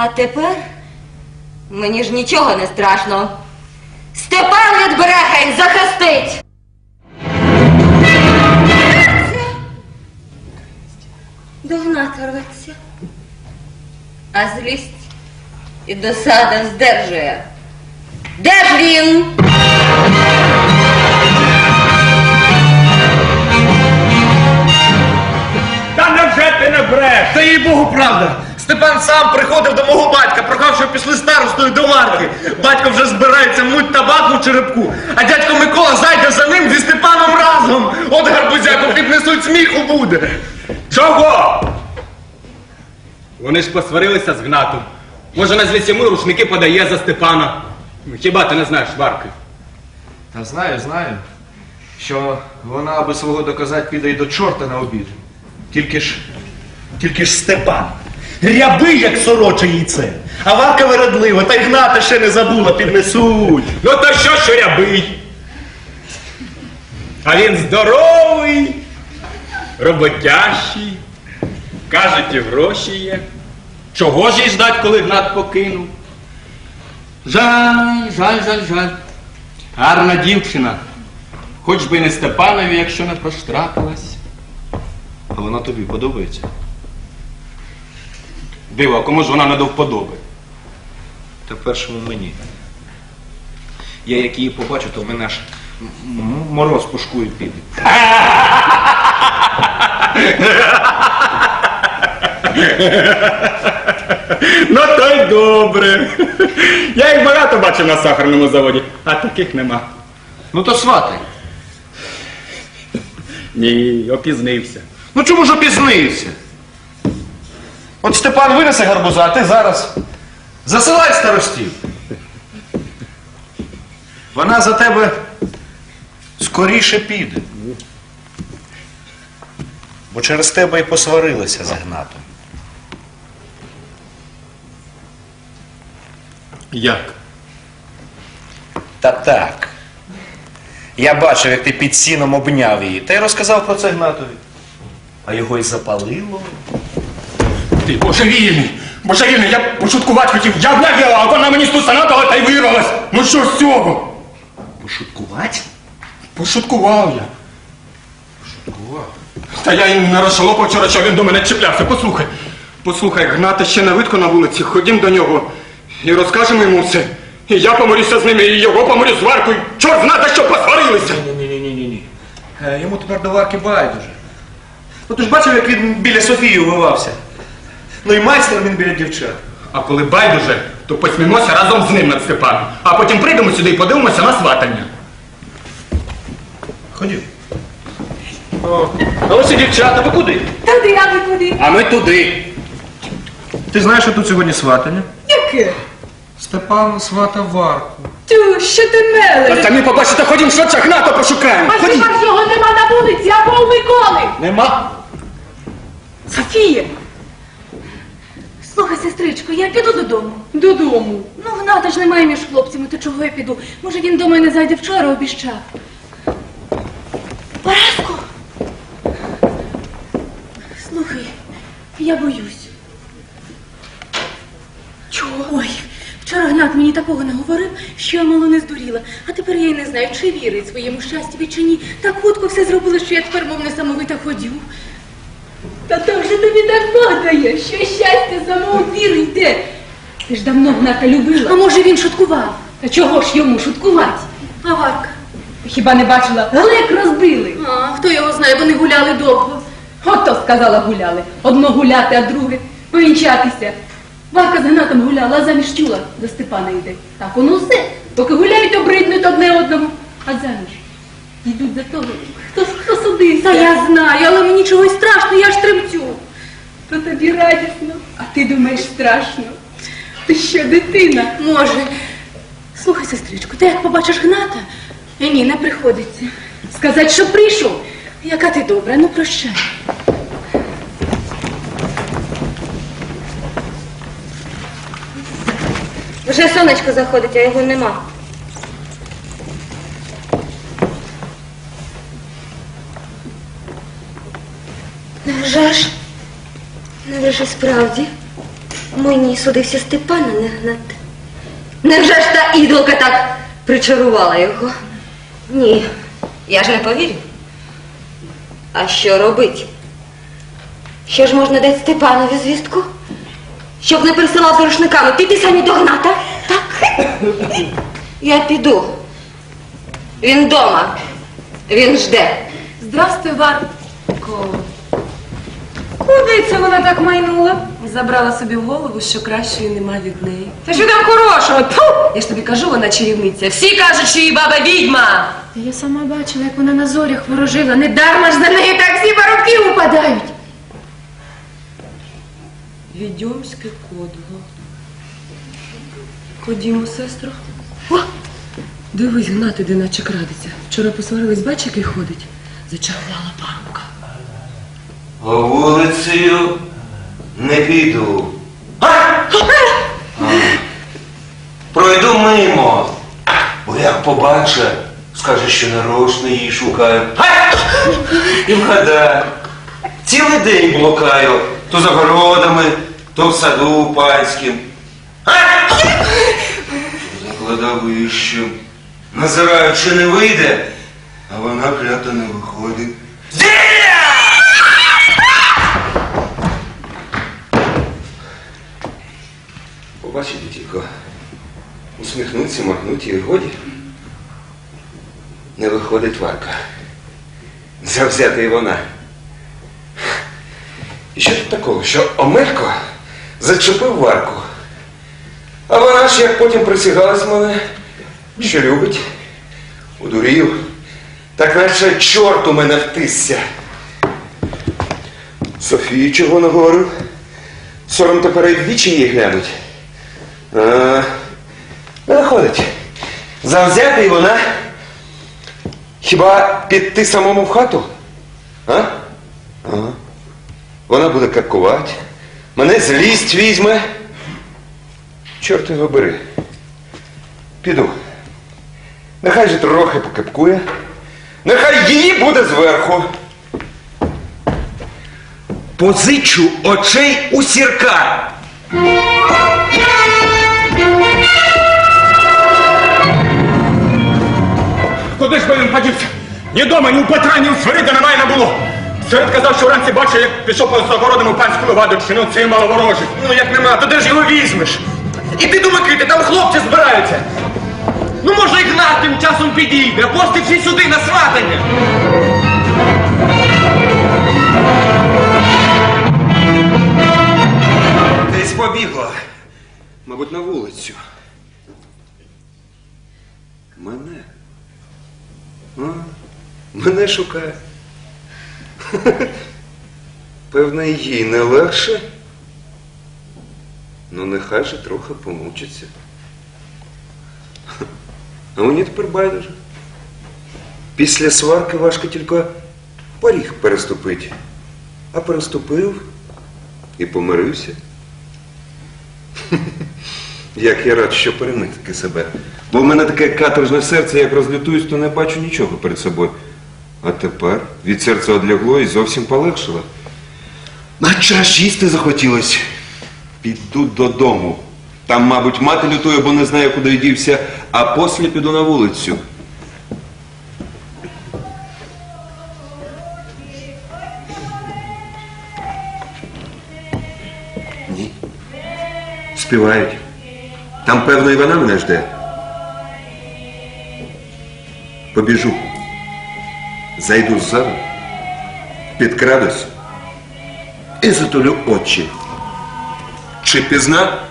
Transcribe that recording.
А тепер мені ж нічого не страшно. Степан від Берехень захистить! До гната рветься, а злість і досада здержує. Де ж він? Та невже ти не бреш? Та їй Богу, правда. Степан сам приходив до мого батька, прохав, щоб пішли старостою до Марки. Батько вже збирається муть табаку в черепку, а дядько Микола зайде за ним зі Степаном разом. От гарбузяку піднесуть сміху буде. Чого? Вони ж посварилися з Гнатом. Може, на злість йому рушники подає за Степана. Ну, Хіба ти не знаєш Варки? Та знаю, знаю, що вона, аби свого доказати, піде й до чорта на обід. Тільки ж, тільки ж Степан. Рябий, як сороче яйце. А варка вередлива, та й гната ще не забула, піднесуть. Ну то що ж рябий? А він здоровий, роботящий, кажуть, і гроші є. Чого ж їй ждать, коли Гнат покинув? Жаль, жаль, жаль, жаль. Гарна дівчина. Хоч би не Степанові, якщо не проштрапилась. А вона тобі подобається. Диво, а кому ж вона не до вподоби? Та першому мені. Я як її побачу, то в мене аж м- мороз по шкурі піде. Ну то й добре. Я їх багато бачив на сахарному заводі, а таких нема. Ну то сватай. Ні, опізнився. Ну чому ж опізнився? От Степан винесе гарбуза, а ти зараз засилай старостів. Вона за тебе скоріше піде. Бо через тебе і посварилися з Гнатом. Як? Та так. Я бачив, як ти під сіном обняв її, та й розказав про це Гнатові. А його й запалило. Ти божевільний! Божевільний, я пошуткувати хотів, я б не а вона мені стусанатила та й вирвалась. Ну що з цього? Пошуткувати? Пошуткував я. Пошуткував. Та я їм не розшалопав вчора, що він до мене чіплявся. Послухай. Послухай, гнати ще не видко на вулиці, ходім до нього і розкажемо йому все. І я помирюся з ними, і його помирю з варкою. Чорт знати, що посварилися. Ні-ні-ні-ні-ні. Е, Йому тепер до варки байдуже. Ну ти ж бачив, як він біля Софії увивався. Ну і майстер він біля дівчат. А коли байдуже, то посмімося разом з ним над Степаном. А потім прийдемо сюди і подивимося на сватання. Ходів. О, а ось і дівчата, ви куди? Туди, а ви куди? А ми туди. Ти знаєш, що тут сьогодні сватання? Яке? Степан сватав варку. Тю, що ти Та мелиш? самі побачите, ходім швидше гнато пошукаємо. А хіба ж його нема на вулиці, а пол Миколи? Нема. Софія, Слухай, сестричко, я піду додому. додому. Ну, гната ж немає між хлопцями, то чого я піду? Може він до мене зайде вчора обіщав. Параско! Слухай, я боюсь. Чого? Ой, вчора Гнат мені такого наговорив, що я мало не здуріла. А тепер я й не знаю, чи вірить своєму щастю чи ні. Так хутко все зробили, що я тепер мов несамовита ходю. Та то вже тобі так падає, що щастя самого віру йде. Ти ж давно Гната А може він шуткував? Та чого ж йому шуткувати? А Варка? Ти хіба не бачила? Глек розбили. А, хто його знає, вони гуляли довго. Ото сказала гуляли. Одно гуляти, а друге повінчатися. Варка з Гнатом гуляла, а заміж чула, до Степана йде. Так воно все. Поки гуляють, обриднуть одне одному. А заміж йдуть за того, хто, хто судився. Та я знаю, але мені чогось страшно, я ж тремтю. То тобі радісно, а ти думаєш страшно. Ти що, дитина? Може. Слухай, сестричко, ти як побачиш гната? Е, ні, не приходиться. Сказать, що прийшов. Яка ти добра, ну прощай. Вже сонечко заходить, а його нема. Невже ж? Невже ж справді? Мені судився Степана не гнати. Невже ж та ідолка так причарувала його? Ні, я ж не повірю. А що робить? Що ж можна дати Степанові звістку? Щоб не присилав з рушниками, піти самі до Гната? Так? Я піду. Він вдома. Він жде. Здрастуй, Варко. Куди це вона так майнула? Забрала собі в голову, що кращої нема від неї. Та що там хорошого? Тьфу! Я ж тобі кажу, вона чарівниця. Всі кажуть, що її баба відьма. Та я сама бачила, як вона на зорях ворожила. Не дарма ж на неї так всі баруки упадають. Відьомське кодло. Ходімо, сестро. О! Дивись, гнати, де наче крадеться. Вчора посварились, бач, який ходить. Зачаровала парубка. А вулицею не піду. Пройду мимо. Бо як побачить, скаже, що нарочно її шукаю. І вгадаю. Цілий день блукаю. То за городами, то в саду панським. За кладовищем. Назираю, чи не вийде, а вона клята не виходить. Побачите тільки, усміхнуться, махнуть і годі. Не виходить варка. Завзята і вона. І що тут такого, що Омелько зачепив варку. А вона ж як потім присягалась мене, що любить, удурів. Так наче чорт у мене втисся. Софії чого не говорив? Сором тепер і вічі її глянуть. А, не виходить. Завзяти вона. Хіба піти самому в хату? А? Ага. Вона буде какувати. Мене злість візьме. Чорт його бери. Піду. Нехай же трохи покипкує. Нехай її буде зверху. Позичу очей у сірка. Подівся? Ні дома, ні у Петра, ні Свирида немає не було. Свирид казав, що вранці бачив, як пішов по загородному панську леваду, чи ну цей маловорожий. Ну як нема, то де ж його візьмеш? Іди до Микити, там хлопці збираються. Ну може і Гнат тим часом підійде, а пошти всі сюди на сватання. Десь побігла. Мабуть, на вулицю. Мене. Мене шукає. Певно, їй не легше. Ну, нехай же трохи помучиться. А мені тепер байдуже. Після сварки важко тільки поріг переступити. А переступив і помирився. Як я рад, що перемиг себе. Бо в мене таке каторжне серце, як розлютуюсь, то не бачу нічого перед собою. А тепер від серця одлягло і зовсім полегшило. Наче аж їсти захотілось. Піду додому. Там, мабуть, мати лютує, бо не знає, куди дівся, а послі піду на вулицю. Ні. Співають. Там, певно, і вона мене жде. Побіжу. Зайду ззаду, підкрадусь і затулю очі. Чи пізна?